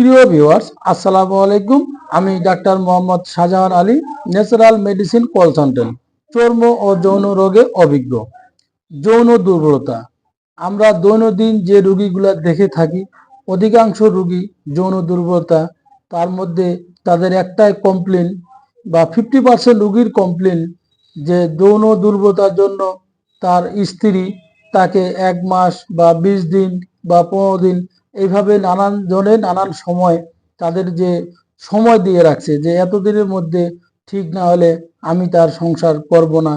প্রিয় ভিউয়ার্স, আসসালামু আলাইকুম। আমি doctor Mohammad Shahjahan Ali, natural medicine consultant, চর্ম ও যৌন রোগে অভিজ্ঞ। যৌন দুর্বলতা। আমরা দৈনন্দিন যে রোগীগুলা দেখে থাকি, অধিকাংশ রুগী যৌন দুর্বলতা, তার মধ্যে তাদের একটাই কমপ্লেন বা ফিফটি পার্সেন্ট রোগীর কমপ্লেন যে যৌন দুর্বলতার জন্য তার স্ত্রী তাকে এক মাস বা বিশ দিন বা পনেরো দিন এইভাবে নানান জনে নানান সময় তাদের যে সময় দিয়ে রাখছে, যে এতদিনের মধ্যে ঠিক না হলে আমি তার সংসার করব না।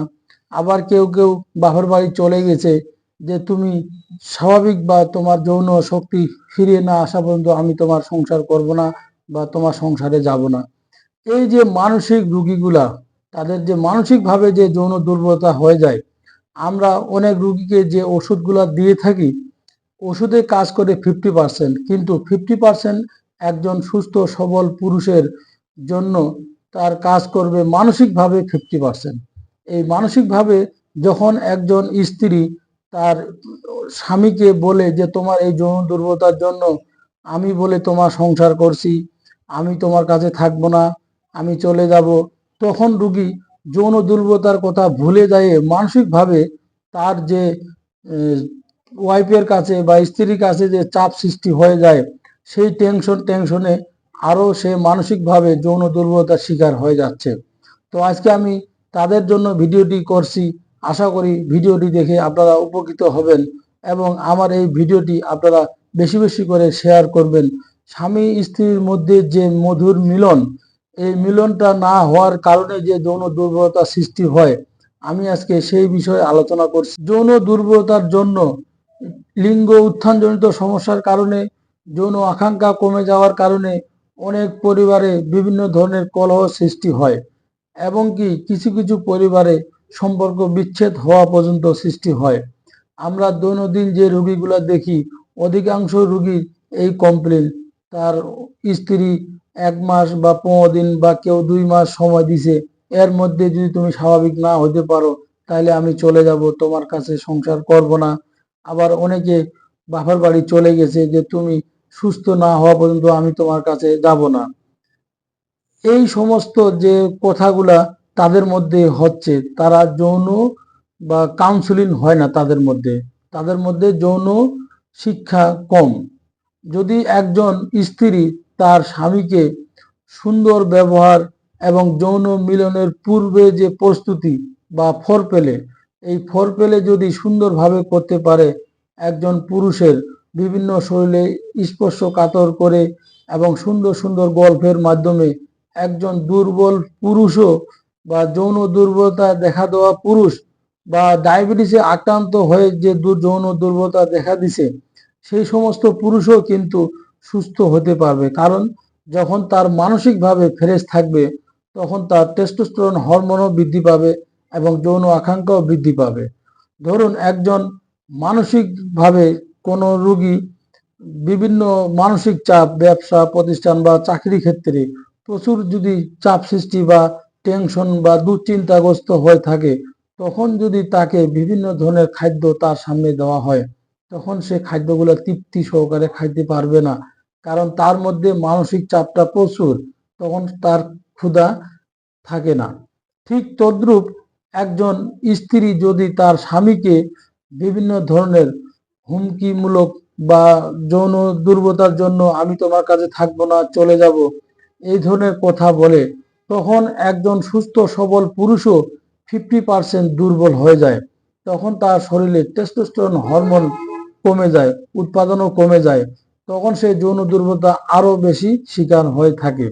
আবার কেউ কেউ বাপের বাড়ি চলে গেছে, যে তুমি স্বাভাবিক বা তোমার যৌন শক্তি ফিরে না আসা পর্যন্ত আমি তোমার সংসার করব না বা তোমার সংসারে যাব না। এই যে মানসিক রুগীগুলা, তাদের যে মানসিকভাবে যে যৌন দুর্বলতা হয়ে যায়, আমরা অনেক রুগীকে যে ওষুধগুলা দিয়ে থাকি ওষুধে কাজ করে ফিফটি পার্সেন্ট কিন্তু ফিফটি পার্সেন্ট একজন সুস্থ, সবল পুরুষের জন্য তার কাজ করবে মানসিকভাবে ফিফটি পার্সেন্ট এই মানসিকভাবে যখন একজন স্ত্রী তার স্বামীকে বলে যে, তোমার এই যৌন দুর্বলতার জন্য আমি বলে তোমার সংসার করছি, আমি তোমার কাছে থাকব না, আমি চলে যাব। তখন রুগী যৌন দুর্বলতার কথা ভুলে যায় মানসিকভাবে তার যে ওয়াইফের কাছে বা স্ত্রীর কাছে যে চাপ সৃষ্টি হয়ে যায়, সেই টেনশন টেনশনে আরও সে মানসিকভাবে যৌন দুর্বলতার শিকার হয়ে যাচ্ছে। তো আজকে আমি তাদের জন্য ভিডিওটি করছি। আশা করি ভিডিওটি দেখে আপনারা উপকৃত হবেন এবং আমার এই ভিডিওটি আপনারা বেশি বেশি করে শেয়ার করবেন। স্বামী স্ত্রীর মধ্যে যে মধুর মিলন, এই মিলনটা না হওয়ার কারণে যে যৌন দুর্বলতা সৃষ্টি হয়, আমি আজকে সেই বিষয়ে আলোচনা করছি। যৌন দুর্বলতার জন্য লিঙ্গ উত্থানজনিত সমস্যার কারণে, যৌন আকাঙ্ক্ষা কমে যাওয়ার কারণে অনেক পরিবারে বিভিন্ন ধরনের কলহ সৃষ্টি হয় এবং কি কিছু কিছু পরিবারে সম্পর্ক বিচ্ছেদ হওয়া পর্যন্ত সৃষ্টি হয়। আমরা দৈনন্দিন যে রুগীগুলো দেখি, অধিকাংশ রুগীর এই কমপ্লেন তার স্ত্রী এক মাস বা পনেরো দিন বা কেউ দুই মাস সময় দিছে, এর মধ্যে যদি তুমি স্বাভাবিক না হতে পারো, তাহলে আমি চলে যাব, তোমার কাছে সংসার করব না। আবার অনেকে বাপের বাড়ি চলে গেছে যে তুমি সুস্থ না হওয়া পর্যন্ত আমি তোমার কাছে যাব না। এই সমস্ত যে কথাগুলা তাদের মধ্যে হচ্ছে, তারা যৌন বা কাউন্সিলিং হয় না তাদের মধ্যে। তাদের মধ্যে যৌন শিক্ষা কম। যদি একজন স্ত্রী তার স্বামীকে সুন্দর ব্যবহার এবং যৌন মিলনের পূর্বে যে প্রস্তুতি বা ফর পেলে এই ফর পেলে যদি সুন্দরভাবে করতে পারে একজন পুরুষের বিভিন্ন শরীরে স্পর্শ কাতর করে এবং সুন্দর সুন্দর গল্পের মাধ্যমে একজন দুর্বল পুরুষও বা যৌন দুর্বলতা দেখা দেওয়া পুরুষ বা ডায়াবেটিসে আক্রান্ত হয়ে যে যৌন দুর্বলতা দেখা দিছে, সেই সমস্ত পুরুষও কিন্তু সুস্থ হতে পারবে। কারণ যখন তার মানসিকভাবে ফ্রেশ থাকবে, তখন তার টেস্টোস্টেরন হরমোনও বৃদ্ধি পাবে। এবং যৌন আকাঙ্ক্ষাও বৃদ্ধি পাবে। ধরুন, একজন মানসিকভাবে কোনো রুগী বিভিন্ন মানসিক চাপ, ব্যবসা, প্রতিষ্ঠান বা চাকরি ক্ষেত্রে প্রচুর যদি চাপ সৃষ্টি বা টেনশন বা দুশ্চিন্তাগ্রস্ত হয়ে থাকে, তখন যদি তাকে বিভিন্ন ধরনের খাদ্য তার সামনে দেওয়া হয়, তখন সে খাদ্যগুলো তৃপ্তি সহকারে খাইতে পারবে না। কারণ তার মধ্যে মানসিক চাপটা প্রচুর, তখন তার ক্ষুধা থাকে না। ঠিক তদ্রূপ একজন স্ত্রী যদি তার স্বামীকে বিভিন্ন ধরনের হুমকিমূলক বা যৌন দুর্বলতার জন্য আমি তোমার কাছে থাকব না, চলে যাব, এই ধরনের কথা বলে, তখন একজন সুস্থ, সবল পুরুষও ফিফটি পার্সেন্ট দুর্বল হয়ে যায়। তখন তার শরীরে টেস্টোস্টেরন হরমোন কমে যায়, উৎপাদনও কমে যায়, তখন সেই যৌন দুর্বলতা আরও বেশি শিকার হয়ে থাকে।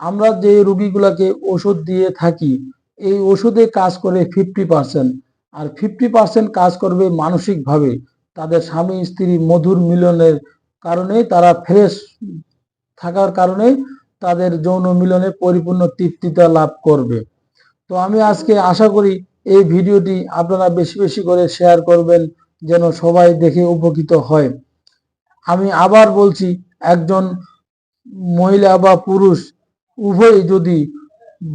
আমরা যে রোগীগুলাকে ওষুধ দিয়ে থাকি এই ওষুধে কাজ করে ফিফটি পার্সেন্ট আর ফিফটি পার্সেন্ট কাজ করবে মানসিকভাবে। তাদের স্বামী, স্ত্রী মধুর মিলনের কারণে, তারা ফ্রেশ থাকার কারণে তাদের যৌন মিলনে পরিপূর্ণ তৃপ্তিতা লাভ করবে। তো আমি আজকে আশা করি এই ভিডিওটি আপনারা বেশি বেশি করে শেয়ার করবেন, যেন সবাই দেখে উপকৃত হয়। আমি আবার বলছি, একজন মহিলা বা পুরুষ উভয় যদি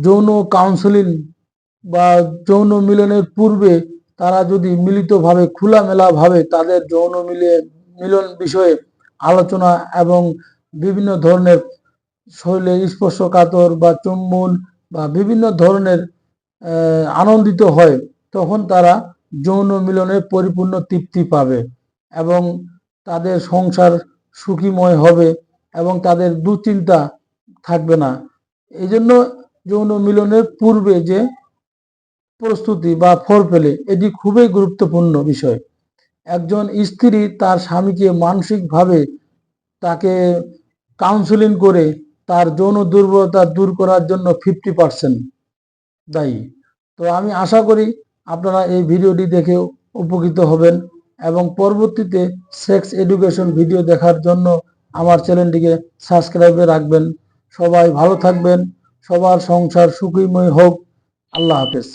যৌন কাউন্সেলিং বা যৌন মিলনের পূর্বে তারা যদি মিলিতভাবে খোলামেলাভাবে তাদের যৌন মিলে, মিলন বিষয়ে আলোচনা এবং বিভিন্ন ধরনের শরীরে স্পর্শকাতর বা চুম্বন বা বিভিন্ন ধরনের আনন্দিত হয়, তখন তারা যৌন মিলনের পরিপূর্ণ তৃপ্তি পাবে এবং তাদের সংসার সুখীময় হবে এবং তাদের দুশ্চিন্তা থাকবে না। এই জন্য যৌন মিলনের পূর্বে যে প্রস্তুতি বা ফোরপেলে এটি খুবই গুরুত্বপূর্ণ বিষয়। একজন স্ত্রী তার স্বামীকে মানসিকভাবে তাকে কাউন্সেলিং করে তার যৌন দুর্বলতা দূর করার জন্য ফিফটি পার্সেন্ট দায়ী। তো আমি আশা করি আপনারা এই ভিডিওটি দেখে উপকৃত হবেন এবং পরবর্তীতে সেক্স এডুকেশন ভিডিও দেখার জন্য আমার চ্যানেলটিকে সাবস্ক্রাইবে রাখবেন। সবাই ভালো থাকবেন, সবার সংসার সুখীময় হোক। আল্লাহ হাফেজ।